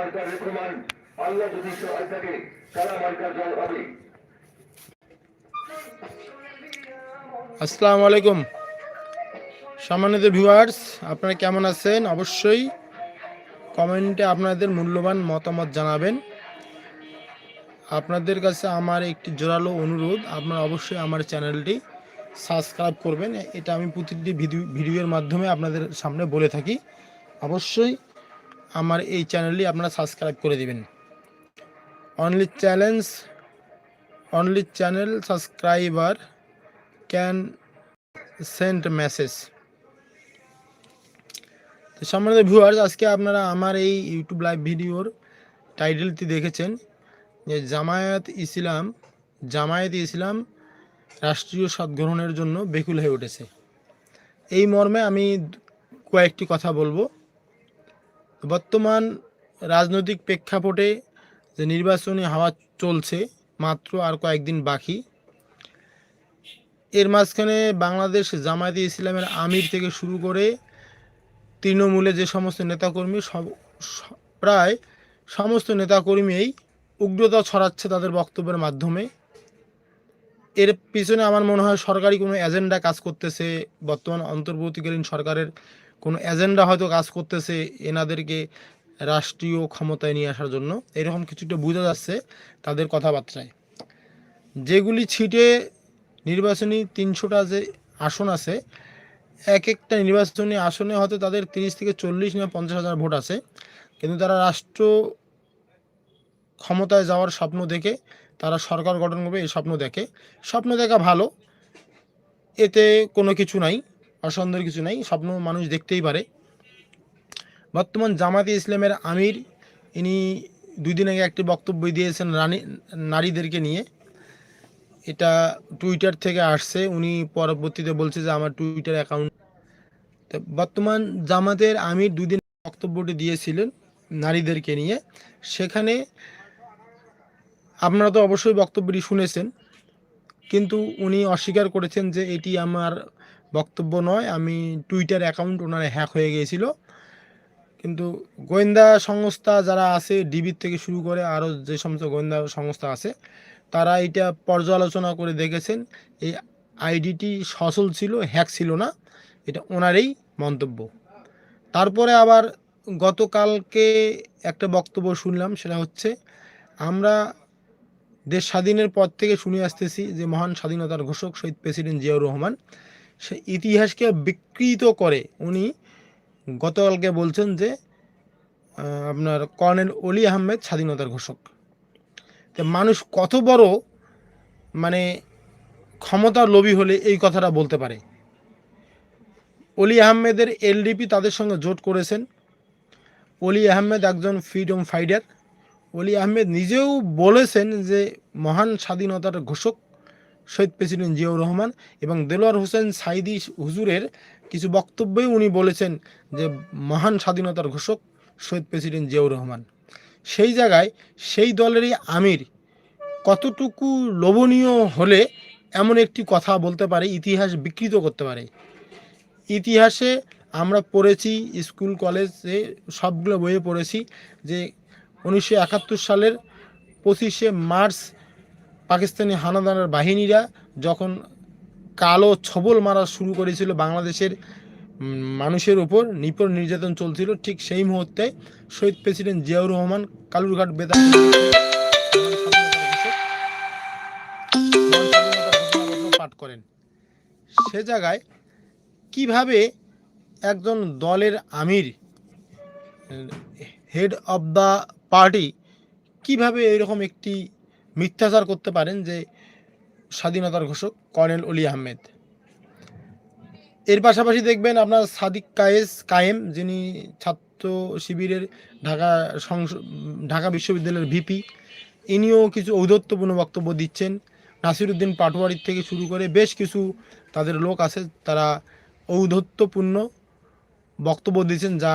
Marker আল্লাহ যদি সহায় থাকে মার্কার জল হবে। আসসালামু আলাইকুম। সম্মানিত ভিউয়ার্স, আপনারা কেমন আছেন? অবশ্যই কমেন্টে আপনাদের মূল্যবান মতামত জানাবেন। আপনাদের কাছে আমার একটি জোরালো অনুরোধ, আপনারা অবশ্যই আমার চ্যানেলটি সাবস্ক্রাইব করবেন। এটা আমি প্রতিটি ভিডিও ভিডিওর মাধ্যমে আপনাদের সামনে বলে থাকি। অবশ্যই আমার এই চ্যানেলটি আপনারা সাবস্ক্রাইব করে দিবেন। Only challenge only channel subscriber can send message তো সম্মানিত ভিউয়ার্স আজকে আপনারা আমার এই ইউটিউব লাইভ ভিডিওর টাইটেলটি দেখেছেন, যে জামায়াত ইসলাম জামায়াত ইসলাম রাষ্ট্রীয় সদ গ্রহণের জন্য বেকুল হয়ে উঠেছে। এই মর্মে আমি কয়েকটি কথা বলব। বর্তমান রাজনৈতিক প্রেক্ষাপটে যে নির্বাচনী হাওয়া চলছে মাত্র আর কয়েকদিন বাকি, এর মাঝখানে বাংলাদেশ জামায়াতে ইসলামের আমির থেকে শুরু করে তৃণমূলে যে সমস্ত নেতাকর্মী সব, প্রায় সমস্ত নেতাকর্মীই উগ্রতা ছড়াচ্ছে তাদের বক্তব্যের মাধ্যমে। এর পিছনে আমার মনে হয় সরকারি কোনো এজেন্ডা কাজ করতেছে, বর্তমান অন্তর্বর্তীকালীন সরকারের কোনো এজেন্ডা হয়তো কাজ করতেছে এনাদেরকে রাষ্ট্রীয় ক্ষমতায় নিয়ে আসার জন্য। এরকম কিছুটা বোঝা যাচ্ছে তাদের কথাবার্তায়। যেগুলি ছিটে নির্বাচনী তিনশোটা যে আসন আছে, এক একটা নির্বাচনী আসনে হয়তো তাদের তিরিশ থেকে চল্লিশ না পঞ্চাশ হাজার ভোট আছে। কিন্তু তারা রাষ্ট্র ক্ষমতায় যাওয়ার স্বপ্ন দেখে, তারা সরকার গঠন করবে, এই স্বপ্ন দেখে। স্বপ্ন দেখা ভালো, এতে কোনো কিছু নাই। অসন্দেহের কিছু নাই, স্বপ্ন মানুষ দেখতেই পারে। বর্তমান জামাতে ইসলামের আমির, ইনি দুই দিন আগে একটি বক্তব্য দিয়েছেন রানী, নারীদেরকে নিয়ে। এটা টুইটার থেকে আসছে, উনি পরবর্তীতে বলছে যে আমার টুইটার অ্যাকাউন্ট বর্তমান জামাতের আমির দুদিন বক্তব্যটি দিয়েছিলেন নারীদেরকে নিয়ে। সেখানে আপনারা তো অবশ্যই বক্তব্যটি শুনেছেন, কিন্তু উনি অস্বীকার করেছেন যে এটি আমার বক্তব্য নয়, আমি টুইটার অ্যাকাউন্ট ওনার হ্যাক হয়ে গিয়েছিল। কিন্তু গোয়েন্দা সংস্থা যারা আছে ডিবির থেকে শুরু করে আরও যে সমস্ত গোয়েন্দা সংস্থা আছে, তারা এটা পর্যালোচনা করে দেখেছেন। এই আইডিটি সচল ছিল হ্যাক ছিল না, এটা ওনারই মন্তব্য। তারপরে আবার গতকালকে একটা বক্তব্য শুনলাম, সেটা হচ্ছে আমরা দেশ স্বাধীনের পর থেকে শুনে আসতেছি যে মহান স্বাধীনতার ঘোষক শহীদ প্রেসিডেন্ট জিয়াউর রহমান সে ইতিহাসকে বিকৃত করে। উনি গতকালকে বলছেন যে আপনার কর্নেল অলি আহমেদ স্বাধীনতার ঘোষক। তো মানুষ কত বড় মানে ক্ষমতার লোভী হলে এই কথাটা বলতে পারে? অলি আহমেদের এলডিপি তাদের সঙ্গে জোট করেছেন। অলি আহমেদ একজন ফ্রিডম ফাইটার। অলি আহমেদ নিজেও বলেছেন যে, মহান স্বাধীনতার ঘোষক শহীদ প্রেসিডেন্ট জিয়াউর রহমান এবং দেলোয়ার হোসেন সাইদি হুজুরের কিছু বক্তব্যই উনি বলেছেন যে মহান স্বাধীনতার ঘোষক শহীদ প্রেসিডেন্ট জিয়াউর রহমান। সেই জায়গায় সেই দলেরই আমির কতটুকু লোভনীয় হলে এমন একটি কথা বলতে পারে, ইতিহাস বিকৃত করতে পারে। ইতিহাসে আমরা পড়েছি, স্কুল, কলেজে সবগুলো বইয়ে পড়েছি যে উনিশশো একাত্তর সালের পঁচিশে মার্চ পাকিস্তানি হানাদারের বাহিনীরা যখন কালো ছবল মারা শুরু করেছিল বাংলাদেশের মানুষের উপর নিপর নির্যাতন চলছিল, ঠিক সেই মুহূর্তে শহীদ প্রেসিডেন্ট জিয়াউর রহমান কালুরঘাট বেদা পাঠ করেন। সে জায়গায় কীভাবে একজন দলের আমির হেড অব দ্য পার্টি কীভাবে এরকম একটি মিথ্যাচার করতে পারেন যে স্বাধীনতার ঘোষক কর্নেল অলি আহমেদ। এর পাশাপাশি দেখবেন আপনার সাদিক কায়েস কায়েম, যিনি ছাত্র শিবিরের ঢাকা ঢাকা বিশ্ববিদ্যালয়ের ভিপি। ইনিও কিছু ঔদত্যপূর্ণ বক্তব্য দিচ্ছেন। নাসিরুদ্দিন পাটোয়ারির থেকে শুরু করে বেশ কিছু তাদের লোক আছে, তারা ঔদ্ধত্যপূর্ণ বক্তব্য দিচ্ছেন যা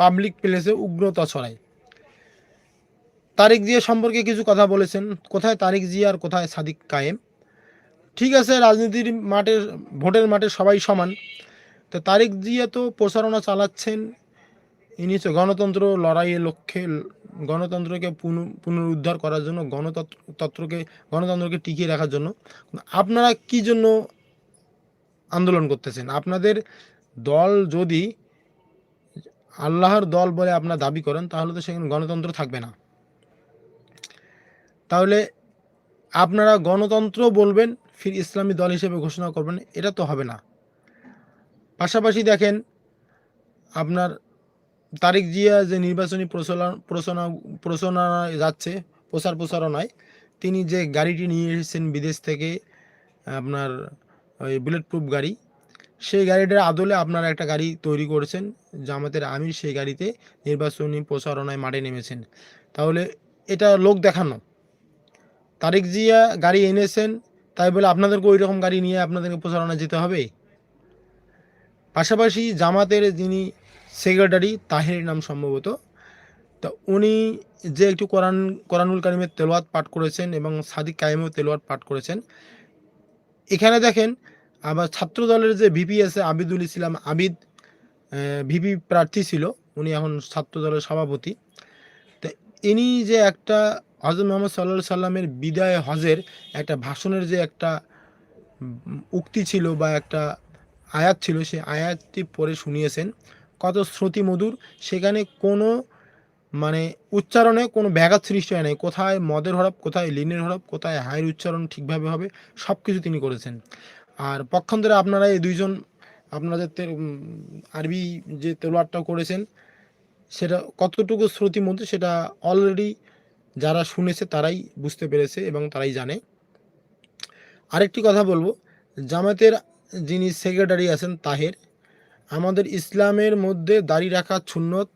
পাবলিক প্লেসে উগ্রতা ছড়ায়। তারিক জিয়া সম্পর্কে কিছু কথা বলেছেন। কোথায় তারিক জিয়া আর কোথায় সাদিক কায়েম? ঠিক আছে, রাজনীতির মাঠে ভোটের মাঠে সবাই সমান। তো তারিক জিয়া তো প্রচারণা চালাচ্ছেন। ইনি হচ্ছে গণতন্ত্র লড়াইয়ের লক্ষ্যে, গণতন্ত্রকে পুনঃ- পুনরুদ্ধার করার জন্য, গণতন্ত্রকে গণতন্ত্রকে টিকিয়ে রাখার জন্য। আপনারা কি জন্য আন্দোলন করতেছেন? আপনাদের দল যদি আল্লাহর দল বলে আপনারা দাবি করেন, তাহলে তো সেখানে গণতন্ত্র থাকবে না। তাহলে আপনারা গণতন্ত্র বলবেন, ফির ইসলামী দল হিসেবে ঘোষণা করবেন, এটা তো হবে না। পাশাপাশি দেখেন, আপনার তারিক জিয়া যে নির্বাচনী প্রচলন প্রচনা প্রচলনায় যাচ্ছে, প্রচার প্রচারণায়, তিনি যে গাড়িটি নিয়ে এসেছেন বিদেশ থেকে, আপনার ওই বুলেট প্রুফ গাড়ি, সেই গাড়িটার আদলে আপনারা একটা গাড়ি তৈরি করেছেন, জামাতের আমির সেই গাড়িতে নির্বাচনী প্রচারণায় মাঠে নেমেছেন। তাহলে এটা লোক দেখানো। তারিক জিয়া গাড়ি এনেছেন, তাই বলে আপনাদেরকে ওই রকম গাড়ি নিয়ে আপনাদেরকে প্রচারণা যেতে হবে। পাশাপাশি জামাতের যিনি সেক্রেটারি তাহের নাম সম্ভবত, তা উনি যে একটু কোরআন, কোরআনুল কারিমের তেলোয়াত পাঠ করেছেন এবং সাদিক কায়েমেও তেলোয়াত পাঠ করেছেন, এখানে দেখেন আবার ছাত্র দলের যে ভিপি আছে আবিদুল ইসলাম আবিদ ভিপি প্রার্থী ছিল, উনি এখন ছাত্র দলের সভাপতি। তা ইনি যে একটা হজরত মোহাম্মদ সাল্লা সাল্লামের বিদায় হজের একটা ভাষণের যে একটা উক্তি ছিল বা একটা আয়াত ছিল, সেই আয়াতটি পড়ে শুনিয়েছেন। কত শ্রুতি মধুর সেখানে কোনো মানে উচ্চারণে কোনো ব্যাঘাত সৃষ্টি হয় নাই। কোথায় মদের হরফ কোথায় লিনের হরফ কোথায় হায়ের উচ্চারণ ঠিকভাবে হবে সব কিছু তিনি করেছেন। আর পক্ষান্তরে আপনারা এই দুইজন, আপনাদের আরবি যে তেলোয়ারটা করেছেন, সেটা কতটুকু শ্রুতি মধ্যে সেটা অলরেডি যারা শুনেছে তারাই বুঝতে পেরেছে এবং তারাই জানে। আরেকটি কথা বলব জামাতের যিনি সেক্রেটারি আছেন তাহের, আমাদের ইসলামের মধ্যে দাড়ি রাখা সুন্নত,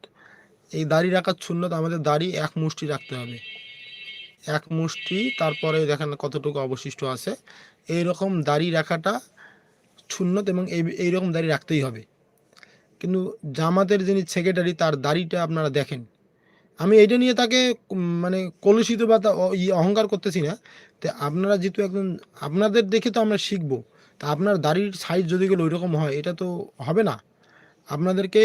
এই দাড়ি রাখার সুন্নত আমাদের দাড়ি এক মুষ্টি রাখতে হবে। এক মুষ্টি, তারপরে দেখেন কতটুকু অবশিষ্ট আছে। এই রকম দাড়ি রাখাটা সুন্নত এবং এই, এইরকম দাড়ি রাখতেই হবে। কিন্তু জামাতের যিনি সেক্রেটারি, তার দাড়িটা আপনারা দেখেন। আমি এইটা নিয়ে তাকে মানে কলুষিত বা অহংকার করতেছি না। তো আপনারা যেহেতু একজন, আপনাদের দেখে তো আমরা শিখব। তা আপনার দাড়ির সাইজ যদি গেলে ওই রকম হয়, এটা তো হবে না। আপনাদেরকে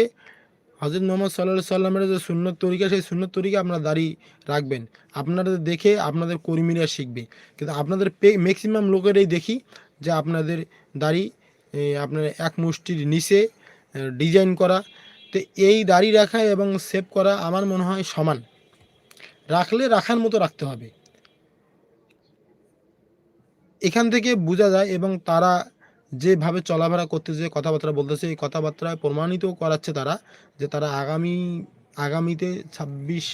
হজরত মোহাম্মদ সাল্লাহ সাল্লামের যে সুন্নত তরিকা, সেই সুন্নত তরিকা আপনার দাড়ি রাখবেন। আপনাদের দেখে আপনাদের কর্মীরা শিখবে। কিন্তু আপনাদের পে ম্যাক্সিমাম লোকেরাই দেখি যে আপনাদের দাড়ি আপনার এক মুষ্টির নিচে ডিজাইন করা তো এই দাড়ি রাখা এবং সেভ করা আমার মনে হয় সমান। রাখলে রাখার মতো রাখতে হবে। এখান থেকে বোঝা যায় এবং তারা যেভাবে চলাফেরা করতেছে কথাবার্তা বলতেছে, এই কথাবার্তায় প্রমাণিত করাচ্ছে তারা যে তারা আগামী, আগামীতে ছাব্বিশ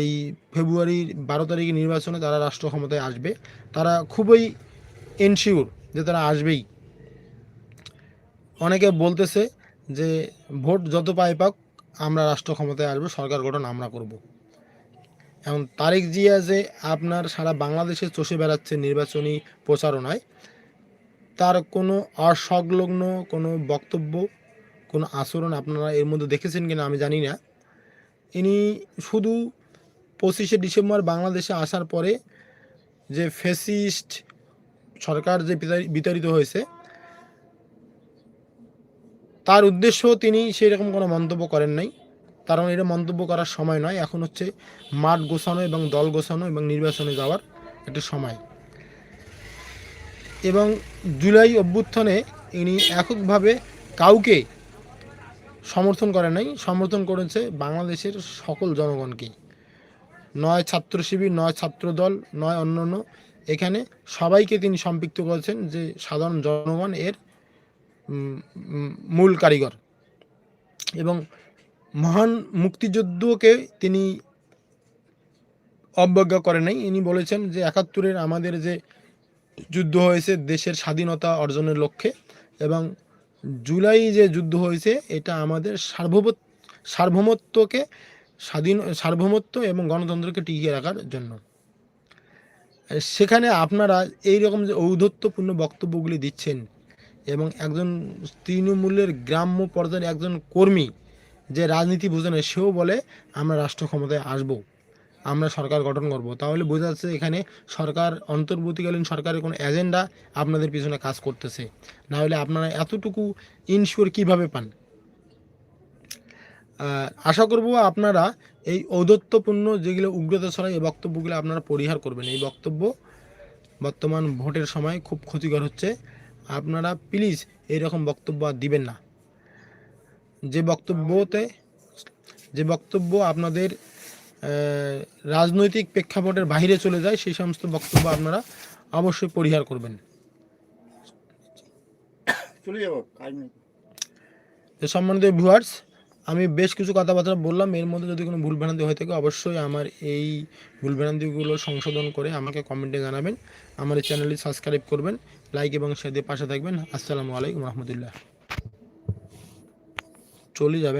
এই ফেব্রুয়ারির বারো তারিখে নির্বাচনে তারা রাষ্ট্র ক্ষমতায় আসবে। তারা খুবই এনশিওর যে তারা আসবেই। অনেকে বলতেছে যে ভোট যত পায় পাক, আমরা রাষ্ট্র ক্ষমতায় আসব, সরকার গঠন আমরা করব। এখন তারেক জিয়া যে আপনার সারা বাংলাদেশে চষে বেড়াচ্ছে নির্বাচনী প্রচারণায়, তার কোনো অসংলগ্ন কোনো বক্তব্য, কোনো আচরণ আপনারা এর মধ্যে দেখেছেন কিনা আমি জানি না ইনি শুধু পঁচিশে ডিসেম্বর বাংলাদেশে আসার পরে যে ফেসিস্ট সরকার যে বিতাড়ি- বিতাড়িত হয়েছে তার উদ্দেশ্য তিনি সেই রকম কোনো মন্তব্য করেন নাই। কারণ এটা মন্তব্য করার সময় নয়, এখন হচ্ছে মাঠ গোছানো এবং দল গোছানো এবং নির্বাচনে যাওয়ার একটা সময়। এবং জুলাই অভ্যুত্থানে ইনি এককভাবে কাউকে সমর্থন করেন নাই, সমর্থন করেছে বাংলাদেশের সকল জনগণকে। নয় ছাত্র শিবির, নয় ছাত্র দল, নয় অন্যান্য। এখানে সবাইকে তিনি সম্পৃক্ত করেছেন যে সাধারণ জনগণ এর মূল কারিগর। এবং মহান মুক্তিযুদ্ধকে তিনি অবজ্ঞা করে নাই। ইনি বলেছেন যে, একাত্তরের আমাদের যে যুদ্ধ হয়েছে, দেশের স্বাধীনতা অর্জনের লক্ষ্যে, এবং জুলাই যে যুদ্ধ হয়েছে, এটা আমাদের সার্বভৌম, সার্বভৌমত্বকে স্বাধীন, সার্বভৌমত্ব এবং গণতন্ত্রকে টিকিয়ে রাখার জন্য। সেখানে আপনারা এই রকম যে ঔদ্ধত্যপূর্ণ বক্তব্যগুলি দিচ্ছেন এবং একজন তৃণমূলের গ্রাম্য পর্যায়ের একজন কর্মী যে রাজনীতি বুঝে না, সেও বলে, আমরা রাষ্ট্র ক্ষমতায় আসব, আমরা সরকার গঠন করব। তাহলে বোঝা যাচ্ছে এখানে সরকার, অন্তর্বর্তীকালীন সরকারের কোনো এজেন্ডা আপনাদের পিছনে কাজ করতেছে। না হলে আপনারা এতটুকু ইনশিওর কীভাবে পান? আশা করব আপনারা এই ঔদত্যপূর্ণ যেগুলো উগ্রতা ছড়ায় এই বক্তব্যগুলো আপনারা পরিহার করবেন। এই বক্তব্য বর্তমান ভোটের সময় খুব ক্ষতিকর হচ্ছে। আপনারা প্লিজ এইরকম বক্তব্য দিবেন না। যে বক্তব্যতে যে বক্তব্য আপনাদের রাজনৈতিক প্রেক্ষাপটের বাইরে চলে যায় সেই সমস্ত বক্তব্য আপনারা অবশ্যই পরিহার করবেন। সম্মানিত ভিউয়ার্স আমি বেশ কিছু কথাবার্তা বললাম এর মধ্যে যদি কোনো ভুলভ্রান্তি হয়ে থাকে অবশ্যই আমার এই ভুলভ্রান্তিগুলো সংশোধন করে আমাকে কমেন্টে জানাবেন আমার এই চ্যানেলটি সাবস্ক্রাইব করবেন। লাইক এবং শেয়ার দিয়ে পাশে থাকবেন। আসসালামু আলাইকুম রহমতুল্লাহ। চলে যাবেন।